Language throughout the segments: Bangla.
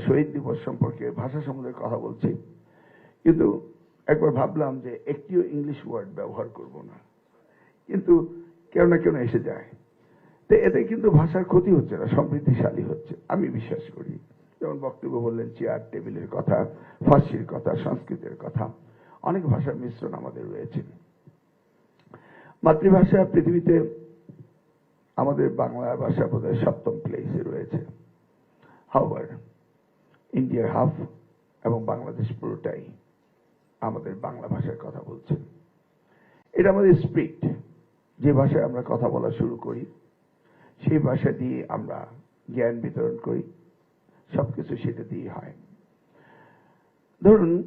শহীদ দিবস সম্পর্কে ভাষা সম্বন্ধে কথা বলছি। কিন্তু একবার ভাবলাম যে একটিও ইংলিশ ওয়ার্ড ব্যবহার করব না। কিন্তু কেউ না কেউ এসে যায়। তো এতে কিন্তু ভাষার ক্ষতি হচ্ছে না, সমৃদ্ধিশালী হচ্ছে। আমি বিশ্বাস করি। যেমন বক্তব্য বললেন চেয়ার টেবিলের কথা, ফার্সির কথা, সংস্কৃতের কথা, অনেক ভাষার মিশ্রণ আমাদের রয়েছে। মাতৃভাষা পৃথিবীতে আমাদের বাংলা ভাষা বোধহয় সপ্তম প্লেসে রয়েছে। হাওয়ার ইন্ডিয়ার হাফ এবং বাংলাদেশ পুরোটাই আমাদের বাংলা ভাষার কথা বলছে এটা আমাদের স্পিরিট যে ভাষায় আমরা কথা বলা শুরু করি, সেই ভাষা দিয়ে আমরা জ্ঞান বিতরণ করি, সবকিছু সেটা দিয়ে হয়। ধরুন,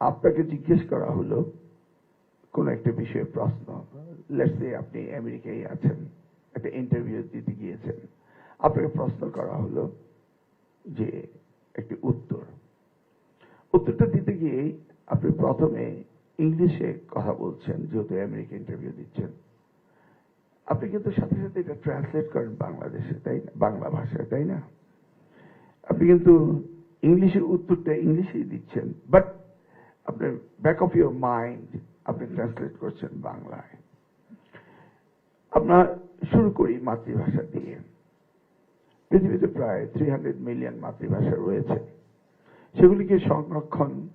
আপনাকে জিজ্ঞেস করা হলো কোন একটা বিষয়ে প্রশ্ন। লেটসে আপনি আমেরিকায় আছেন, একটা ইন্টারভিউ দিতে গিয়েছেন। আপনাকে প্রশ্ন করা হলো যে একটি উত্তর। উত্তরটা দিতে গিয়ে আপনি প্রথমে ইংলিশে কথা বলছেন, যেহেতু আমেরিকা ইন্টারভিউ দিচ্ছেন। আপনি কিন্তু সাথে সাথে এটা ট্রান্সলেট করেন বাংলাদেশে, তাই না? বাংলা ভাষায়, তাই না? আপনি কিন্তু ইংলিশের উত্তরটা ইংলিশেই দিচ্ছেন বাট আপনার ব্যাক অফ ইউর মাইন্ড আপনি ট্রান্সলেট করছেন বাংলায়। আপনার শুরু করি মাতৃভাষা দিয়ে। পৃথিবীতে প্রায় থ্রি হান্ড্রেড মিলিয়ন মাতৃভাষা রয়েছে। সেগুলিকে সংরক্ষণ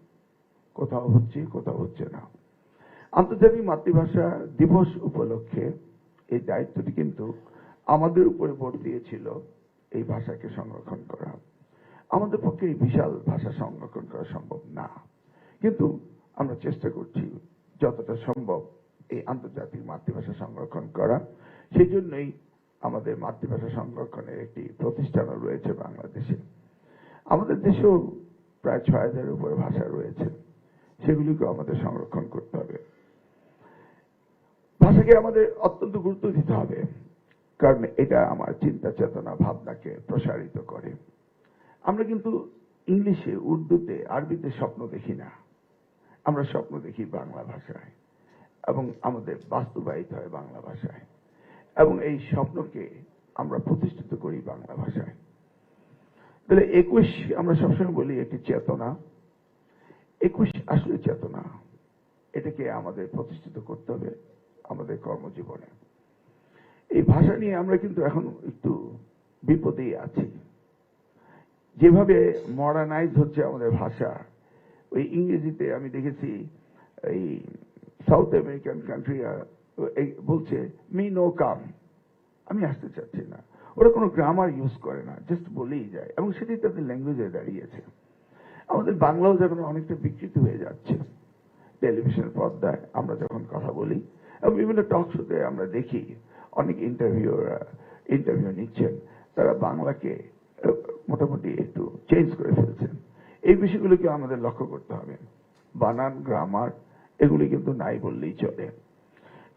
কোথাও হচ্ছে কোথাও হচ্ছে না। আন্তর্জাতিক মাতৃভাষা দিবস উপলক্ষে এই দায়িত্বটি কিন্তু আমাদের উপরে ভোট দিয়েছিল এই ভাষাকে সংরক্ষণ করা। আমাদের পক্ষে এই বিশাল ভাষা সংরক্ষণ করা সম্ভব না। কিন্তু আমরা চেষ্টা করছি যতটা সম্ভব এই আন্তর্জাতিক মাতৃভাষা সংরক্ষণ করা। সেই জন্যই আমাদের মাতৃভাষা সংরক্ষণের একটি প্রতিষ্ঠানও রয়েছে বাংলাদেশে। আমাদের দেশেও প্রায় ছয় হাজারের উপরে ভাষা রয়েছে। সেগুলিকেও আমাদের সংরক্ষণ করতে হবে। ভাষাকে আমাদের অত্যন্ত গুরুত্ব দিতে হবে, কারণ এটা আমার চিন্তা চেতনা ভাবনাকে প্রসারিত করে। আমরা কিন্তু ইংলিশে, উর্দুতে, আরবিতে স্বপ্ন দেখি না। আমরা স্বপ্ন দেখি বাংলা ভাষায় এবং আমাদের বাস্তবায়িত হয় বাংলা ভাষায়। এবং এই স্বপ্নকে আমরা প্রতিষ্ঠিত করি বাংলা ভাষায়। তাহলে একুশ, আমরা সবসময় বলি একটি চেতনা। একুশ আসলে চেতনা। এটাকে আমাদের প্রতিষ্ঠিত করতে হবে আমাদের কর্মজীবনে। এই ভাষা নিয়ে আমরা কিন্তু এখন একটু বিপদেই আছি। যেভাবে মডার্নাইজ হচ্ছে আমাদের ভাষা, ওই ইংরেজিতে আমি দেখেছি, এই সাউথ আমেরিকান কান্ট্রি বলছে, মি নো কাম। আমি আসতে চাচ্ছি না। ওরা কোনো গ্রামার ইউজ করে না জাস্ট বলেই যায়। এবং সেটাই তাদের ল্যাঙ্গুয়েজে দাঁড়িয়েছে। আমাদের বাংলাও যখন অনেকটা বিকৃত হয়ে যাচ্ছে টেলিভিশন পর্দায় আমরা যখন কথা বলি, এবং বিভিন্ন টক শোতে আমরা দেখি, অনেক ইন্টারভিউ ইন্টারভিউ নিচ্ছেন, তারা বাংলাকে মোটামুটি একটু চেঞ্জ করে ফেলছেন। এই বিষয়গুলোকে আমাদের লক্ষ্য করতে হবে। বানান গ্রামার এগুলি কিন্তু নাই বললেই চলে।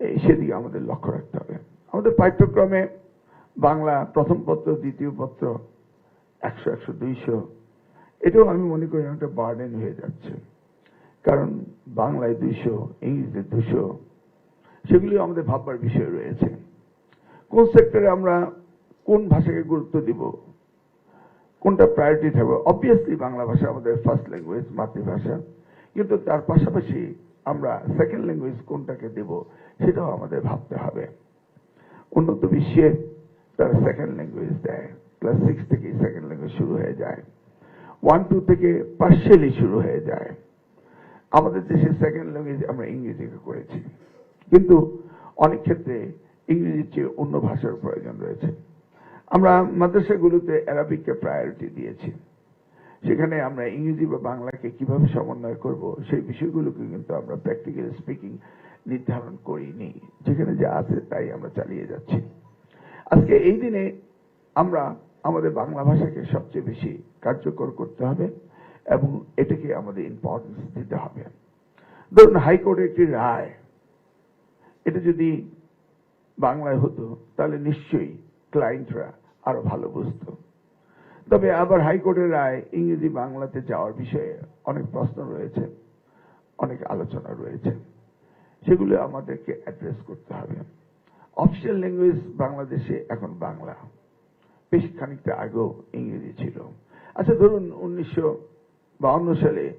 সেদিকে আমাদের লক্ষ্য রাখতে হবে। আমাদের পাঠ্যক্রমে বাংলা প্রথম পত্র, দ্বিতীয় পত্র, একশো একশো, দুইশো, এটাও আমি মনে করি একটা বার্ডেন হয়ে যাচ্ছে। কারণ বাংলায় দুইশো, ইংরেজিতে দুশো, সেগুলি আমাদের ভাববার বিষয় রয়েছে। কোন সেক্টরে আমরা কোন ভাষাকে গুরুত্ব দিব? কোনটা প্রায়োরিটি থাকবে? অবভিয়াসলি বাংলা ভাষা আমাদের ফার্স্ট ল্যাঙ্গুয়েজ মাতৃভাষা। কিন্তু তার পাশাপাশি আমরা সেকেন্ড ল্যাঙ্গুয়েজ কোনটাকে দেব সেটাও আমাদের ভাবতে হবে। উন্নত বিশ্বে তারা সেকেন্ড ল্যাঙ্গুয়েজ দেয়। ক্লাস সিক্স থেকে সেকেন্ড ল্যাঙ্গুয়েজ শুরু হয়ে যায়। ওয়ান টু থেকে পার্শিয়ালি শুরু হয়ে যায়। আমাদের দেশে সেকেন্ড ল্যাঙ্গুয়েজ আমরা ইংরেজিকে করেছি। কিন্তু অনেক ক্ষেত্রে ইংরেজির চেয়ে অন্য ভাষার প্রয়োজন রয়েছে। আমরা মাদ্রাসাগুলোতে অ্যারাবিককে প্রায়োরিটি দিয়েছি। সেখানে আমরা ইংরেজি বা বাংলাকে কীভাবে সমন্বয় করব, সেই বিষয়গুলোকে কিন্তু আমরা প্র্যাকটিক্যাল স্পিকিং নির্ধারণ করিনি। যেখানে যা আছে তাই আমরা চালিয়ে যাচ্ছি। আজকে এই দিনে আমরা আমাদের বাংলা ভাষাকে সবচেয়ে বেশি কার্যকর করতে হবে এবং এটাকে আমাদের ইম্পর্টেন্স দিতে হবে। ধরুন হাইকোর্টের একটি রায়, এটা যদি বাংলায় হতো, তাহলে নিশ্চয়ই ক্লায়েন্টরা আরও ভালো বুঝতো। তবে আবার হাইকোর্টের রায় ইংরেজি বাংলাতে যাওয়ার বিষয়ে অনেক প্রশ্ন রয়েছে, অনেক আলোচনা রয়েছে। সেগুলো আমাদেরকে অ্যাড্রেস করতে হবে। অফিসিয়াল ল্যাঙ্গুয়েজ বাংলাদেশে এখন বাংলা। বেশ খানিকটা আগেও ইংরেজি ছিল। আচ্ছা ধরুন উনিশশো সালে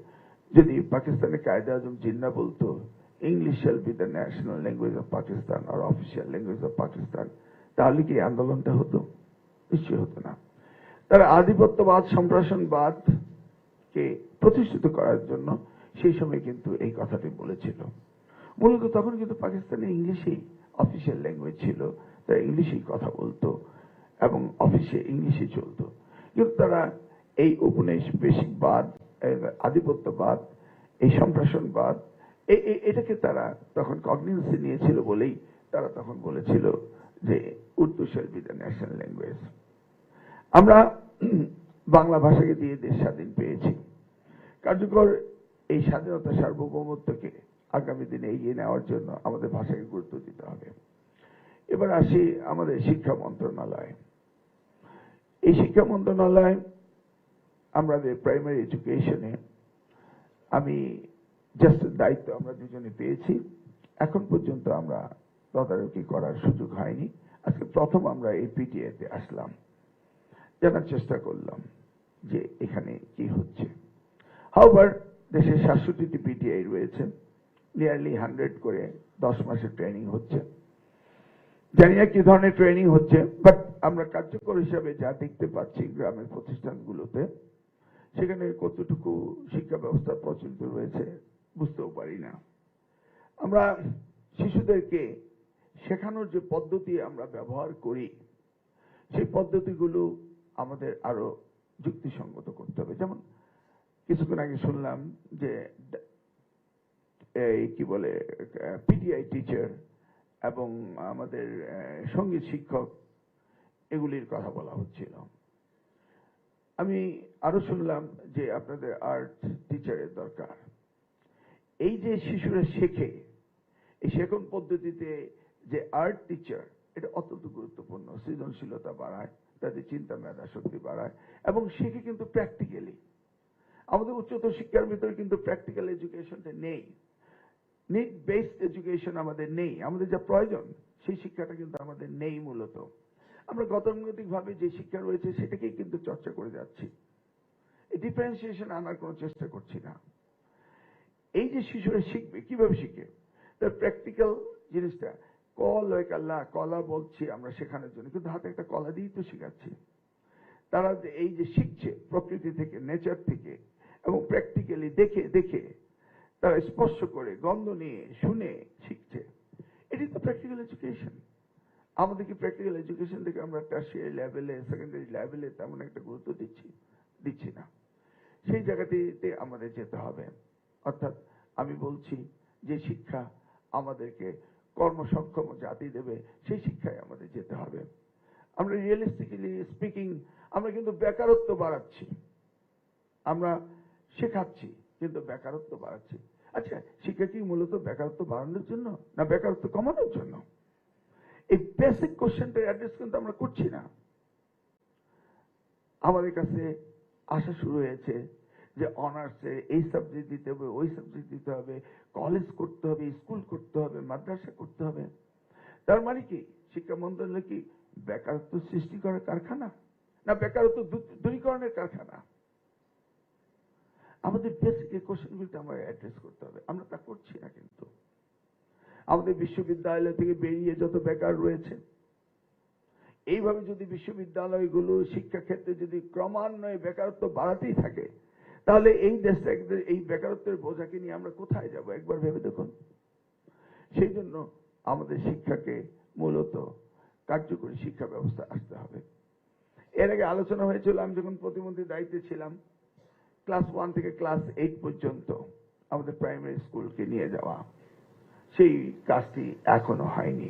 যদি পাকিস্তানের কায়দা আজম জিন্না বলতো English shall be the national language of Pakistan R official language of Pakistan তাহলে কি আন্দোলনটা হতো? নিশ্চয়ই হতো না। তারা আধিপত্যবাদ, সম্প্রসারণবাদ কে প্রতিষ্ঠিত করার জন্য সেই সময় কিন্তু এই কথাটি বলেছিল। মূলত তখন কিন্তু পাকিস্তানে ইংলিশেই অফিসিয়াল ল্যাঙ্গুয়েজ ছিল, তারা ইংলিশেই কথা বলতো এবং অফিসে ইংলিশে চলতো। কিন্তু তারা এই উপনিবেশিকবাদ আধিপত্যবাদ, এই এ- এটাকে তারা তখন কগনিজেন্সি নিয়েছিল বলেই তারা তখন বলেছিল যে Urdu shall be the national language আমরা বাংলা ভাষাকে দিয়ে দেশ স্বাধীন পেয়েছি। কার্যকর এই স্বাধীনতা সার্বভৌমত্বকে আগামী দিনে এগিয়ে নেওয়ার জন্য আমাদের ভাষাকে গুরুত্ব দিতে হবে। এবার আসি আমাদের শিক্ষা মন্ত্রণালয়। এই শিক্ষা মন্ত্রণালয়, আমাদের প্রাইমারি এডুকেশনে আমি জাস্ট দায়িত্ব আমরা দুজনে পেয়েছি। এখন পর্যন্ত আমরা তদারকি করার সুযোগ হয়নি। আজকে প্রথম আমরা এই পিটিএতে আসলাম। জানার চেষ্টা করলাম। যে এখানে কি হচ্ছে। হাওবার দেশে সাতষট্টিটি পিটিআই রয়েছে। নিয়ারলি হান্ড্রেড করে দশ মাসের ট্রেনিং হচ্ছে। জানি না কি ধরনের ট্রেনিং হচ্ছে বাট আমরা কার্যকর হিসাবে যা দেখতে পাচ্ছি গ্রামের প্রতিষ্ঠানগুলোতে, সেখানে কতটুকু শিক্ষা ব্যবস্থা প্রচলিত রয়েছে বুঝতেও পারি না। আমরা শিশুদেরকে শেখানোর যে পদ্ধতি আমরা ব্যবহার করি, সেই পদ্ধতিগুলো আমাদের আরও যুক্তিসঙ্গত করতে হবে। যেমন কিছুক্ষণ আগে শুনলাম যে এই কি বলে, পিটিআই টিচার এবং আমাদের সংগীত শিক্ষক এগুলির কথা বলা হচ্ছিল। আমি আরও শুনলাম যে আপনাদের আর্ট টিচারের দরকার। এই যে শিশুরা শেখে, এই শেখন পদ্ধতিতে যে আর্ট টিচার এটা অত্যন্ত গুরুত্বপূর্ণ, সৃজনশীলতা বাড়ায়, তাদের চিন্তা মেধা শক্তি বাড়ায়, এবং শেখে কিন্তু প্র্যাকটিক্যালি আমাদের উচ্চতর শিক্ষার ভিতরে কিন্তু প্র্যাকটিক্যাল এডুকেশনটা নেই। নিড বেসড এডুকেশন আমাদের নেই, আমাদের যা প্রয়োজন, সেই শিক্ষাটা কিন্তু আমাদের নেই মূলত। আমরা গতানুগতিক ভাবে যে শিক্ষা রয়েছে, সেটাকেই কিন্তু চর্চা করে যাচ্ছি। ডিফারেন্সিয়েশন আনার কোনো চেষ্টা করছি না। এই যে শিশুরা শিখবে, কীভাবে শিখে? তার প্র্যাকটিক্যাল জিনিসটা কল কলা বলছি আমরা শেখানোর জন্য। কিন্তু হাতে একটা কলা দিয়েই তো শেখাচ্ছি। তারা যে এই যে শিখছে প্রকৃতি থেকে নেচার থেকে, এবং প্র্যাকটিক্যালি দেখে দেখে তারা স্পর্শ করে, গন্ধ নিয়ে, শুনে শিখছে। এটি তো প্র্যাকটিক্যাল এডুকেশন আমাদের কি প্র্যাকটিক্যাল এডুকেশন থেকে আমরা টার্সিয়ারি লেভেলে সেকেন্ডারি লেভেলে তেমন একটা গুরুত্ব দিচ্ছি দিচ্ছি না। সেই জায়গাটিতে আমাদের যেতে হবে। অর্থাৎ আমি বলছি যে শিক্ষা আমাদেরকে কর্মসক্ষম জাতি দেবে, সেই শিক্ষায় আমাদের যেতে হবে। আমরা রিয়েলিস্টিক্যালি স্পিকিং আমরা কিন্তু বেকারত্ব বাড়াচ্ছি। আমরা শেখাচ্ছি, কিন্তু বেকারত্ব বাড়াচ্ছি। আচ্ছা শিক্ষা কি মূলত বেকারত্ব বাড়ানোর জন্য, না বেকারত্ব কমানোর জন্য? এই বেসিক কোশ্চেনটা অ্যাড্রেস কিন্তু আমরা করছি না। আমাদের কাছে আসা শুরু হয়েছে যে অনার্সে এই সাবজেক্ট দিতে হবে, ওই সাবজেক্ট দিতে হবে কলেজ করতে হবে স্কুল করতে হবে, মাদ্রাসা করতে হবে। তার মানে কি? শিক্ষা মন্ত্রণালয় কি বেকারত্ব সৃষ্টি করার কারখানা? না, বেকারত্ব দূরীকরণের কারখানা? আমাদের বেসিক এই কোশ্চেনগুলিতে আমরা অ্যাড্রেস করতে হবে। আমরা তা করছি না কিন্তু। আমাদের বিশ্ববিদ্যালয় থেকে বেরিয়ে যত বেকার রয়েছে, এইভাবে যদি বিশ্ববিদ্যালয়গুলো শিক্ষা ক্ষেত্রে যদি ক্রমান্বয়ে বেকারত্ব বাড়াতেই থাকে তাহলে এই দেশটা এই বেকারত্বের বোঝাকে নিয়ে আমরা কোথায় যাব? একবার ভেবে দেখুন। সেই জন্য আমাদের শিক্ষাকে মূলত কার্যকরী শিক্ষা ব্যবস্থা আসতে হবে। এর আগে আলোচনা হয়েছিল, আমি যখন প্রতিমন্ত্রীর দায়িত্বে ছিলাম, ক্লাস ওয়ান থেকে ক্লাস এইট পর্যন্ত আমাদের প্রাইমারি স্কুলকে নিয়ে যাওয়া, সেই কাজটি এখনও হয়নি।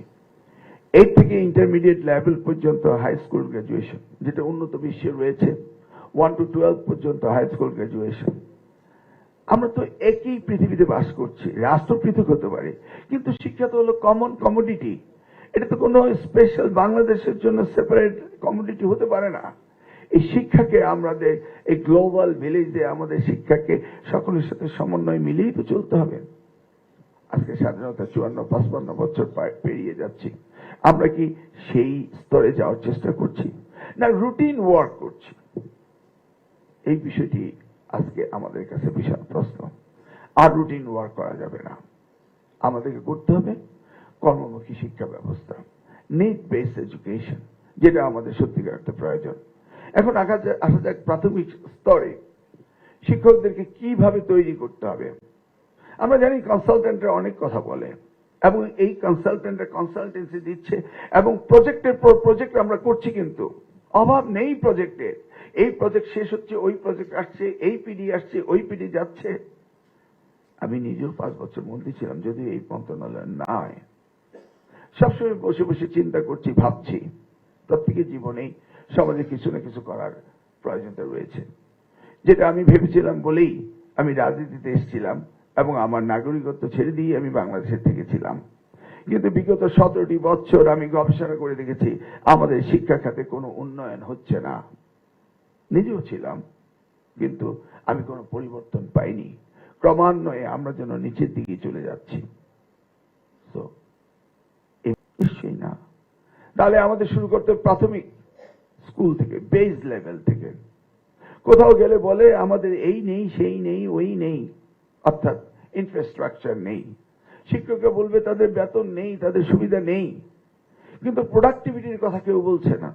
এইট থেকে ইন্টারমিডিয়েট লেভেল পর্যন্ত হাই স্কুল গ্রাজুয়েশন যেটা উন্নত বিশ্বে রয়েছে। ওয়ান টু টুয়েলভ পর্যন্ত হাই স্কুল গ্রাজুয়েশন আমরা তো একই পৃথিবীতে বাস করছি, রাষ্ট্র পৃথক হতে পারে, কিন্তু শিক্ষা তো হলো কমন কমোডিটি এটা তো কোনো স্পেশাল বাংলাদেশের জন্য সেপারেট কমোডিটি হতে পারে না। এই শিক্ষাকে আমাদের, এই গ্লোবাল ভিলেজে আমাদের শিক্ষাকে সকলের সাথে সমন্বয় মিলিয়েই তো চলতে হবে। আজকে স্বাধীনতা চুয়ান্ন, পাঁচপান্ন বছর পেরিয়ে যাচ্ছি। আমরা কি সেই স্তরে যাওয়ার চেষ্টা করছি? না রুটিন ওয়ার্ক করছি। এই বিষয়টি আজকে আমাদের কাছে বিশাল প্রশ্ন। আর রুটিন ওয়ার্ক করা যাবে না। আমাদেরকে করতে হবে কর্মমুখী শিক্ষা ব্যবস্থা নিড বেসড এডুকেশন যেটা আমাদের সত্যিকার একটা প্রয়োজন। এখন আসা যাক প্রাথমিক স্তরে শিক্ষকদেরকে কীভাবে তৈরি করতে হবে। আমরা জানি কনসালটেন্টরা অনেক কথা বলে এবং এই কনসালটেন্টরা কনসালটেন্সি দিচ্ছে এবং প্রজেক্টের পর প্রজেক্ট আমরা করছি কিন্তু। অভাব নেই প্রজেক্টের এই প্রজেক্ট শেষ হচ্ছে, ওই প্রজেক্ট আসছে, এই পিডি আসছে, ওই পিডি যাচ্ছে। আমি নিজেও পাঁচ বছর মন্ত্রী ছিলাম যদি এই মন্ত্রণালয় নয় সবসময় বসে বসে চিন্তা করছি, ভাবছি, প্রত্যেকের জীবনেই সমাজে কিছু না কিছু করার প্রয়োজনতা রয়েছে। যেটা আমি ভেবেছিলাম বলেই আমি রাজনীতিতে এসেছিলাম এবং আমার নাগরিকত্ব ছেড়ে দিয়ে আমি বাংলাদেশের থেকে ছিলাম। কিন্তু বিগত সতেরোটি বছর আমি গবেষণা করে দেখেছি, আমাদের শিক্ষা খাতে কোনো উন্নয়ন হচ্ছে না। নিজেও ছিলাম, কিন্তু আমি কোনো পরিবর্তন পাইনি। ক্রমান্বয়ে আমরা যেন নিচের দিকে চলে যাচ্ছি। এ- নিশ্চয়ই না। তাহলে আমাদের শুরু করতে প্রাথমিক স্কুল থেকে, বেস লেভেল থেকে। কোথাও গেলে বলে, আমাদের এই নেই, সেই নেই, ওই নেই। অর্থাৎ ইনফ্রাস্ট্রাকচার নেই। শিক্ষকরা বলবে, তাদের বেতন নেই, তাদের সুবিধা নেই। কিন্তু প্রোডাক্টিভিটির কথা কেউ বলছে না।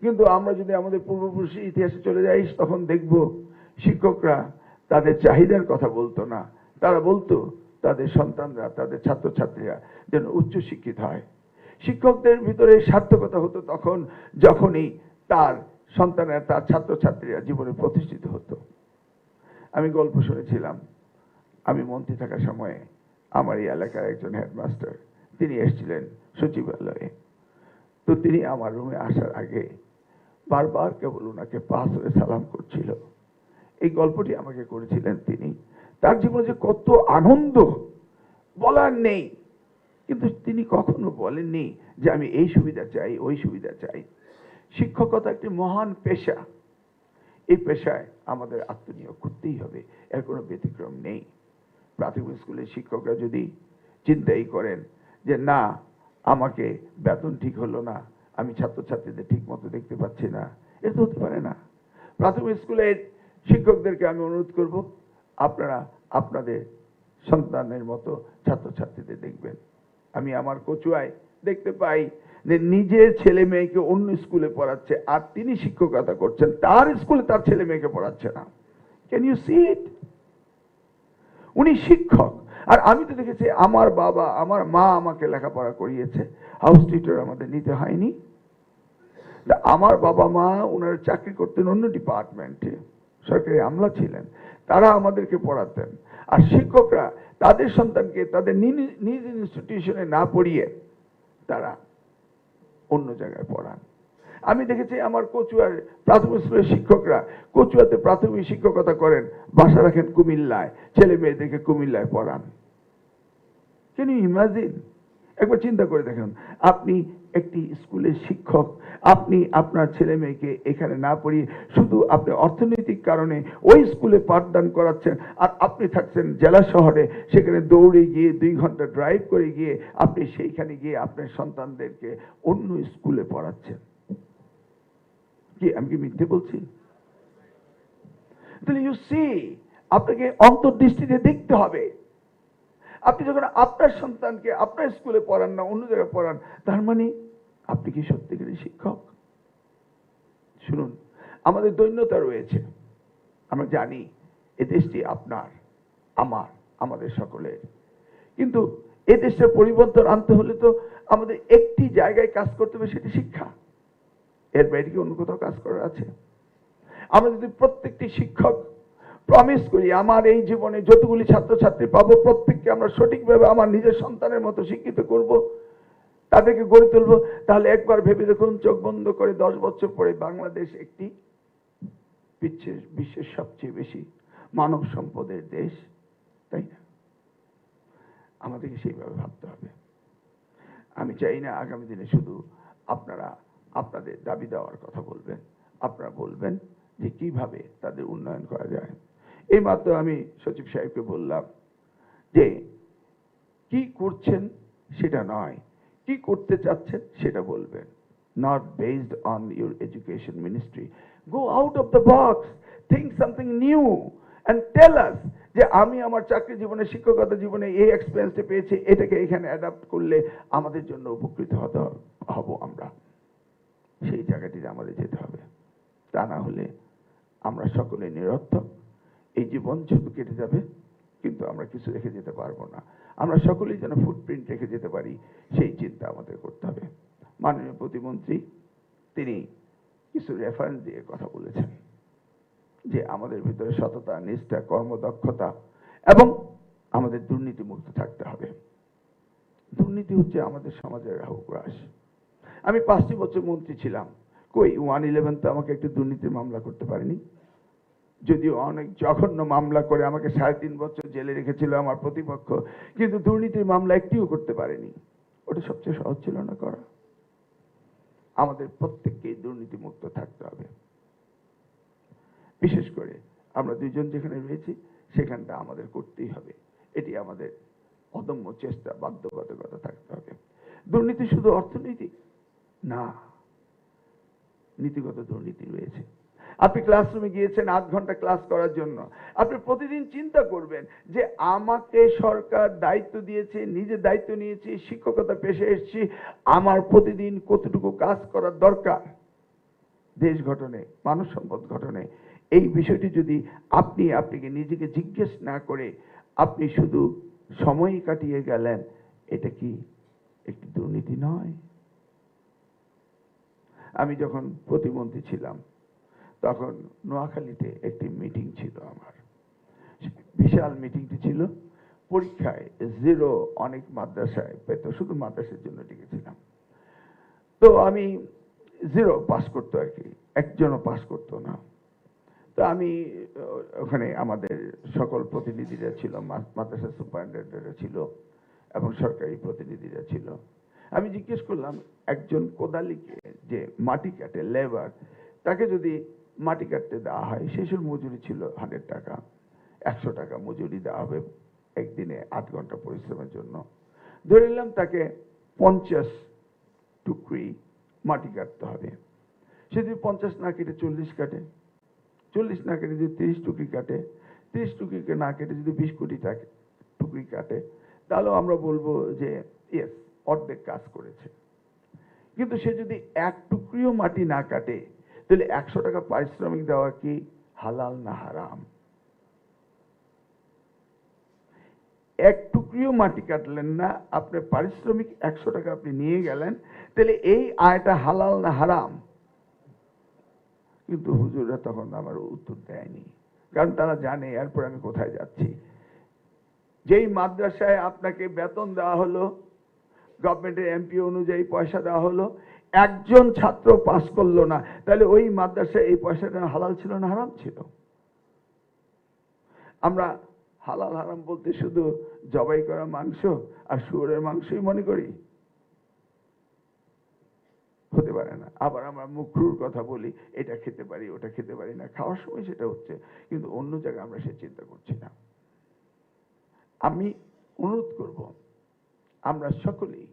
কিন্তু আমরা যদি আমাদের পূর্বপুরুষের ইতিহাসে চলে যাই, তখন দেখব শিক্ষকরা তাদের চাহিদার কথা বলতো না। তারা বলতো, তাদের সন্তানরা, তাদের ছাত্রছাত্রীরা যেন উচ্চ শিক্ষিত হয়। শিক্ষকদের ভিতরে সার্থকতা হতো তখন যখনই তার সন্তানেরা, তার ছাত্রছাত্রীরা জীবনে প্রতিষ্ঠিত হতো। আমি গল্প শুনেছিলাম। আমি মন্ত্রী থাকার সময়ে আমার এই এলাকার একজন হেডমাস্টার, তিনি এসেছিলেন সচিবালয়ে। তো তিনি আমার রুমে আসার আগে বারবার কেবল ওনাকে পাস হয়ে সালাম করছিল। এই গল্পটি আমাকে করেছিলেন তিনি। তার জীবনে যে কত আনন্দ বলার নেই। কিন্তু তিনি কখনো বলেননি যে আমি এই সুবিধা চাই, ওই সুবিধা চাই। শিক্ষকতা একটি মহান পেশা। এই পেশায় আমাদের আত্মনিয়োগ করতেই হবে, এর কোনো ব্যতিক্রম নেই। প্রাথমিক স্কুলের শিক্ষকরা যদি চিন্তাই করেন যে না, আমাকে বেতন ঠিক হলো না আমি ছাত্রছাত্রীদের ঠিক মতো দেখতে পাচ্ছি না। এটা তো হতে পারে না। প্রাথমিক স্কুলের শিক্ষকদেরকে আমি অনুরোধ করব, আপনারা আপনাদের সন্তানের মতো ছাত্রছাত্রীদের দেখবেন। আমি আমার কচুয়ায় দেখতে পাই যে নিজের ছেলে মেয়েকে অন্য স্কুলে পড়াচ্ছে আর তিনি শিক্ষকতা করছেন। তার স্কুলে তার ছেলে মেয়েকে পড়াচ্ছে না। ক্যান ইউ সি ইট উনি শিক্ষক। আর আমি তো দেখেছি আমার বাবা, আমার মা আমাকে লেখাপড়া করিয়েছে। হাউস টিচার আমাদের নিতে হয়নি। তা আমার বাবা মা ওনারা চাকরি করতেন অন্য ডিপার্টমেন্টে সরকারি আমলা ছিলেন। তারা আমাদেরকে পড়াতেন। আর শিক্ষকরা তাদের সন্তানকে তাদের নিজ ইনস্টিটিউশনে না পড়িয়ে তারা অন্য জায়গায় পড়ান। আমি দেখেছি আমার কচুয়ার প্রাথমিক স্কুলের শিক্ষকরা কচুয়াতে প্রাথমিক শিক্ষকতা করেন। বাসা রাখেন কুমিল্লায়। ছেলে মেয়েদেরকে কুমিল্লায় পড়ান। ইউ ইমাজিন একবার চিন্তা করে দেখেন, আপনি একটি স্কুলের শিক্ষক, আপনি আপনার ছেলে মেয়েকে এখানে না পড়িয়ে শুধু আপনি অর্থনৈতিক কারণে ওই স্কুলে পাঠদান করাচ্ছেন আর আপনি থাকছেন জেলা শহরে, সেখানে দৌড়ে গিয়ে দুই ঘণ্টা ড্রাইভ করে গিয়ে আপনি সেইখানে গিয়ে আপনার সন্তানদেরকে অন্য স্কুলে পড়াচ্ছেন। কি? আমি কি মিথ্যে বলছি? তাহলে ইউ সি আপনাকে অন্তর্দৃষ্টিতে দেখতে হবে। আপনি যখন আপনার সন্তানকে আপনার স্কুলে পড়ান না, অন্য জায়গায় পড়ান, তার মানে আপনি কি সত্যিকারের শিক্ষক? শুনুন, আমাদের দৈন্যতা রয়েছে। আমরা জানি এ দেশটি আপনার, আমার, আমাদের সকলের। কিন্তু এ দেশের পরিবর্তন আনতে হলে তো আমাদের একটি জায়গায় কাজ করতে হবে, সেটি শিক্ষা। এর বাইরে কি অন্য কোথাও কাজ করার আছে? আমরা যদি প্রত্যেকটি শিক্ষক প্রমিস করি, আমার এই জীবনে যতগুলি ছাত্রছাত্রী পাবো, প্রত্যেককে আমরা সঠিকভাবে আমার নিজের সন্তানের মতো শিক্ষিত করব, তাদেরকে গড়ে তুলবো, তাহলে একবার ভেবে দেখুন, চোখ বন্ধ করে দশ বছর পরে বাংলাদেশ একটি বিশ্বের বিশ্বের সবচেয়ে বেশি মানব সম্পদের দেশ, তাই না? আমাদেরকে সেইভাবে ভাবতে হবে। আমি চাই না আগামী দিনে শুধু আপনারা আপনাদের দাবি দেওয়ার কথা বলবেন, আপনারা বলবেন যে কীভাবে তাদের উন্নয়ন করা যায়। এই মাত্র আমি সচিব সাহেবকে বললাম যে, কি করছেন সেটা নয়, কি করতে চাচ্ছেন সেটা বলবেন। Not based on your education ministry go out of the box think something new and tell us যে আমি আমার চাকরি জীবনে, শিক্ষকতা জীবনে এই এক্সপিরিয়েন্সটা পেয়েছি, এটাকে এখানে অ্যাডাপ্ট করলে আমাদের জন্য উপকৃত হতে হব আমরা। সেই জায়গাটিতে আমাদের যেতে হবে। তা না হলে আমরা সকলে নিরর্থক। এই জীবন যেহেতু কেটে যাবে, কিন্তু আমরা কিছু রেখে যেতে পারব না। আমরা সকলেই যেন ফুটপ্রিন্ট রেখে যেতে পারি, সেই চিন্তা আমাদের করতে হবে। মাননীয় প্রতিমন্ত্রী, তিনি কিছু রেফারেন্স দিয়ে কথা বলেছেন যে আমাদের ভিতরে সততা, নিষ্ঠা, কর্মদক্ষতা এবং আমাদের দুর্নীতি মুক্ত থাকতে হবে। দুর্নীতি হচ্ছে আমাদের সমাজের রাহুগ্রাস আমি পাঁচটি বছর মন্ত্রী ছিলাম। কই, ওয়ান ইলেভেন তো আমাকে একটু দুর্নীতির মামলা করতে পারেনি। যদিও অনেক জঘন্য মামলা করে আমাকে সাড়ে তিন বছর জেলে রেখেছিল আমার প্রতিপক্ষ, কিন্তু দুর্নীতির মামলা একটিও করতে পারেনি। ওটা সবচেয়ে সহজ ছিল না করা। আমাদের প্রত্যেককেই দুর্নীতি মুক্ত থাকতে হবে। বিশেষ করে আমরা দুইজন যেখানে রয়েছি, সেখানটা আমাদের করতেই হবে। এটি আমাদের অদম্য চেষ্টা, বাধ্যবাধকতা থাকতে হবে। দুর্নীতি শুধু অর্থনৈতিক না। নীতিগত দুর্নীতি রয়েছে। আপনি ক্লাসরুমে গিয়েছেন, আধ ঘণ্টা ক্লাস করার জন্য। আপনি প্রতিদিন চিন্তা করবেন যে আমাকে সরকার দায়িত্ব দিয়েছে, নিজে দায়িত্ব নিয়েছি, শিক্ষকতা পেশে এসেছি, আমার প্রতিদিন কতটুকু কাজ করার দরকার? দেশ গঠনে, মানব সম্পদ গঠনে, এই বিষয়টি যদি আপনি, আপনাকে নিজেকে জিজ্ঞেস না করে আপনি শুধু সময় কাটিয়ে গেলেন, এটা কি একটি দুর্নীতি নয়? আমি যখন প্রতিমন্ত্রী ছিলাম, তখন নোয়াখালীতে একটি মিটিং ছিল আমার। বিশাল মিটিংটি ছিল। পরীক্ষায় জিরো অনেক মাদ্রাসায় পেত, শুধু মাদ্রাসার জন্য টিকেছিলাম তো আমি জিরো পাস করতো আর কি, একজনও পাস করতো না। তো আমি, ওখানে আমাদের সকল প্রতিনিধিরা ছিল মাদ্রাসা সুপারিনটেন্ডেন্টরা ছিল এবং সরকারি প্রতিনিধিরা ছিল। আমি জিজ্ঞেস করলাম একজন কোদালিকে যে মাটি কাটে, লেবার, তাকে যদি মাটি কাটতে দেওয়া হয় শেষের মজুরি ছিল হান্ড্রেড টাকা, একশো টাকা মজুরি দেওয়া হবে একদিনে আট ঘণ্টা পরিশ্রমের জন্য। ধরে নিলাম তাকে পঞ্চাশ টুকরি মাটি কাটতে হবে। সে যদি পঞ্চাশ না কেটে চল্লিশ কাটে, চল্লিশ না কেটে যদি তিরিশ টুকরি কাটে, তিরিশ টুকরিকে না কেটে যদি বিশ কোটি টাকা, টুকরি কাটে, তাহলেও আমরা বলব যে ইয়েস অর্ধেক কাজ করেছে। কিন্তু সে যদি এক টুকরিও মাটি না কাটে, তাহলে একশো টাকা পারিশ্রমিক দেওয়া কি হালাল না হারাম? এক টুকরিও মাটি কাটলেন না আপনার পারিশ্রমিক একশো টাকা আপনি নিয়ে গেলেন, তাহলে এই আয়টা হালাল না হারাম? কিন্তু হুজুররা তখন আমার উত্তর দেয়নি। কারণ তারা জানে, এরপর আমি কোথায় যাচ্ছি? যেই মাদ্রাসায় আপনাকে বেতন দেওয়া হলো গভর্নমেন্টের এমপি অনুযায়ী পয়সা দেওয়া হলো। একজন ছাত্র পাস করল না। তাহলে ওই মাদ্রাসায় এই পয়সাটা হালাল ছিল না হারাম ছিল? আমরা হালাল হারাম বলতে শুধু জবাই করা মাংস আর শুয়োরের মাংসই মনে করি। হতে পারে না। আবার আমরা মুখরুর কথা বলি, এটা খেতে পারি, ওটা খেতে পারি না। খাওয়ার সময় সেটা হচ্ছে, কিন্তু অন্য জায়গায় আমরা সে চিন্তা করছি না। আমি অনুরোধ করব আমরা সকলেই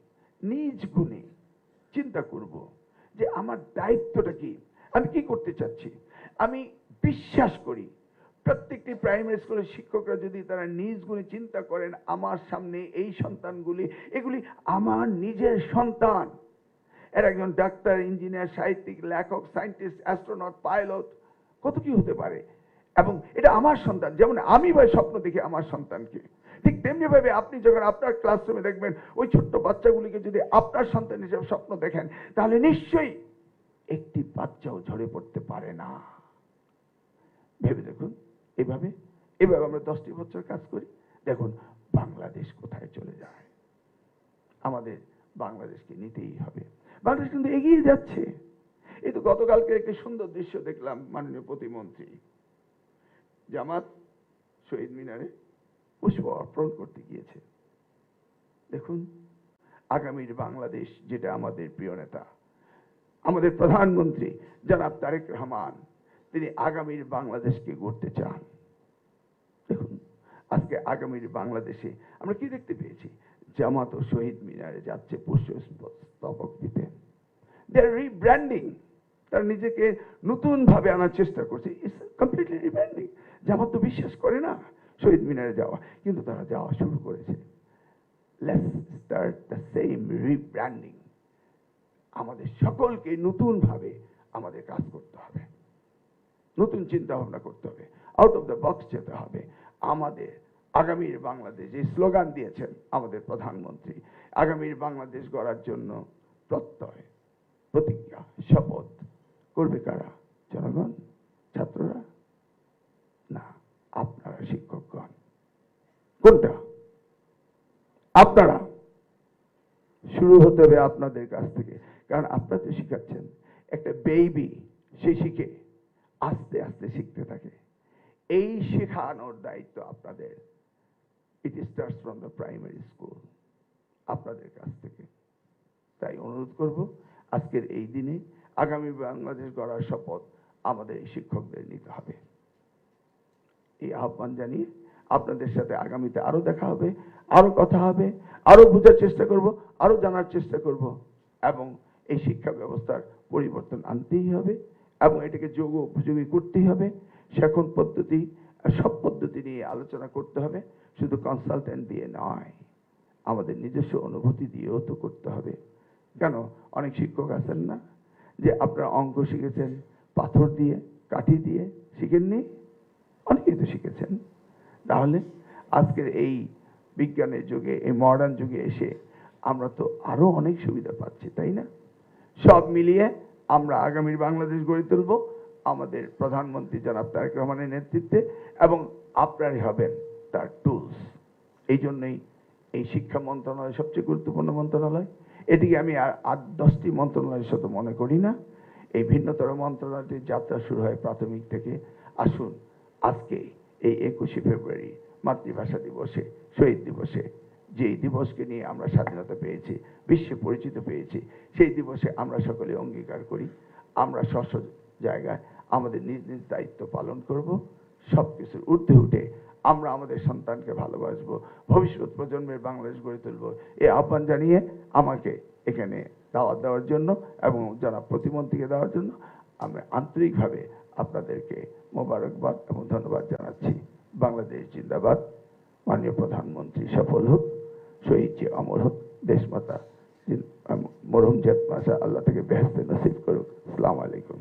নিজ গুণে চিন্তা করব যে আমার দায়িত্বটা কি? আমি কি করতে চাচ্ছি? আমি বিশ্বাস করি, প্রত্যেকটি প্রাইমারি স্কুলের শিক্ষকরা যদি তারা নিজ গুণে চিন্তা করেন, আমার সামনে এই সন্তানগুলি, এগুলি আমার নিজের সন্তান। এর একজন ডাক্তার ইঞ্জিনিয়ার সাহিত্যিক, লেখক সায়েন্টিস্ট অ্যাস্ট্রোনট পাইলট কত কি হতে পারে? এবং এটা আমার সন্তান। যেমন আমি ভাই স্বপ্ন দেখি আমার সন্তানকে। ঠিক তেমনি ভাবে আপনি যখন আপনার ক্লাসরুমে দেখবেন, ওই ছোট্ট বাচ্চাগুলিকে যদি আপনার সন্তান হিসেবে স্বপ্ন দেখেন, তাহলে নিশ্চয়ই একটি বাচ্চাও ঝরে পড়তে পারে না। ভেবে দেখুন, এভাবে এভাবে আমরা দশটি বছর কাজ করি। দেখুন, বাংলাদেশ কোথায় চলে যায়? আমাদের বাংলাদেশকে নিতেই হবে। বাংলাদেশ কিন্তু এগিয়ে যাচ্ছে। এই তো গতকালকে একটি সুন্দর দৃশ্য দেখলাম মাননীয় প্রতিমন্ত্রী। জামাত শহীদ মিনারে পুষ্প অর্পণ করতে গিয়েছে। দেখুন, আগামীর বাংলাদেশ যেটা আমাদের প্রিয় নেতা, আমাদের প্রধানমন্ত্রী জনাব তারেক রহমান, তিনি আগামীর বাংলাদেশকে গড়তে চান। দেখুন, আজকে আগামীর বাংলাদেশে আমরা কি দেখতে পেয়েছি? জামাত ও শহীদ মিনারে যাচ্ছে পুষ্প স্তবক দিতে। দে রিব্র্যান্ডিং তারা নিজেকে নতুন ভাবে আনার চেষ্টা করছে। ইটস কমপ্লিটলি ডিপেন্ডিং জামাত তো বিশ্বাস করে না, শহীদ মিনারে যাওয়া। কিন্তু তারা যাওয়া শুরু করেছে। সেম আমাদের সকলকে নতুন ভাবে আমাদের কাজ করতে হবে। নতুন চিন্তা ভাবনা করতে হবে। আউট অফ দ্য বক্স যেতে হবে। আমাদের আগামীর বাংলাদেশ, যে স্লোগান দিয়েছেন আমাদের প্রধানমন্ত্রী, আগামীর বাংলাদেশ গড়ার জন্য প্রত্যয়, প্রতিজ্ঞা, শপথ করবে কারা? জনগণ? ছাত্ররা? আপনারা শিক্ষকগণ কোনটা? আপনারা। শুরু হতে হবে আপনাদের কাছ থেকে। কারণ আপনারা তো শিখাচ্ছেন। একটা বেবি সে শিখে, আস্তে আস্তে শিখতে থাকে। এই শেখানোর দায়িত্ব আপনাদের। It starts from the primary school আপনাদের কাছ থেকে। তাই অনুরোধ করব, আজকের এই দিনে আগামী বাংলাদেশ গড়ার শপথ আমাদের শিক্ষকদের নিতে হবে। এই আহ্বান জানিয়ে আপনাদের সাথে আগামীতে আরও দেখা হবে, আরও কথা হবে, আরও বোঝার চেষ্টা করব, আরও জানার চেষ্টা করব এবং এই শিক্ষা ব্যবস্থার পরিবর্তন আনতেই হবে এবং এটাকে যোগ উপযোগী করতেই হবে। শেখন পদ্ধতি, সব পদ্ধতি নিয়ে আলোচনা করতে হবে, শুধু কনসালটেন্ট দিয়ে নয়, আমাদের নিজস্ব অনুভূতি দিয়েও তো করতে হবে। কেন? অনেক শিক্ষক আছেন না যে আপনারা অঙ্ক শিখেছেন, পাথর দিয়ে, কাঠি দিয়ে শিখেননি? অনেকেই কিছু শিখেছেন। তাহলে আজকের এই বিজ্ঞানের যুগে, এই মডার্ন যুগে এসে আমরা তো আরও অনেক সুবিধা পাচ্ছি, তাই না? সব মিলিয়ে আমরা আগামীর বাংলাদেশ গড়ে তুলব। আমাদের প্রধানমন্ত্রী জনাব তারেক রহমানের নেতৃত্বে এবং আপনারই হবেন তার টুলস এই জন্যই এই শিক্ষা মন্ত্রণালয় সবচেয়ে গুরুত্বপূর্ণ মন্ত্রণালয়। এটিকে আমি আর আট দশটি মন্ত্রণালয়ের সাথে মনে করি না। এই ভিন্নতর মন্ত্রণালয়টির যাত্রা শুরু হয় প্রাথমিক থেকে। আসুন আজকে এই একুশে ফেব্রুয়ারি মাতৃভাষা দিবসে, শহীদ দিবসে। যেই দিবসকে নিয়ে আমরা স্বাধীনতা পেয়েছি, বিশ্বে পরিচিত পেয়েছি, সেই দিবসে আমরা সকলে অঙ্গীকার করি। আমরা স্ব স্ব জায়গায় আমাদের নিজ নিজ দায়িত্ব পালন করব। সব কিছুর ঊর্ধ্বে উঠে আমরা আমাদের সন্তানকে ভালোবাসবো। ভবিষ্যৎ প্রজন্মের বাংলাদেশ গড়ে তুলব। এই আহ্বান জানিয়ে আমাকে এখানে দাওয়াত দেওয়ার জন্য এবং জনাব প্রতিমন্ত্রীকে দেওয়ার জন্য আমি আন্তরিকভাবে আপনাদেরকে মোবারকবাদ এবং ধন্যবাদ জানাচ্ছি। বাংলাদেশ জিন্দাবাদ। মাননীয় প্রধানমন্ত্রী সফল হোক, শহীদ যে অমর হোক, দেশমাতা মরহুম জাত মাসা আল্লাহ থেকে বেহেস্তে নসিব করুক। সালাম আলাইকুম।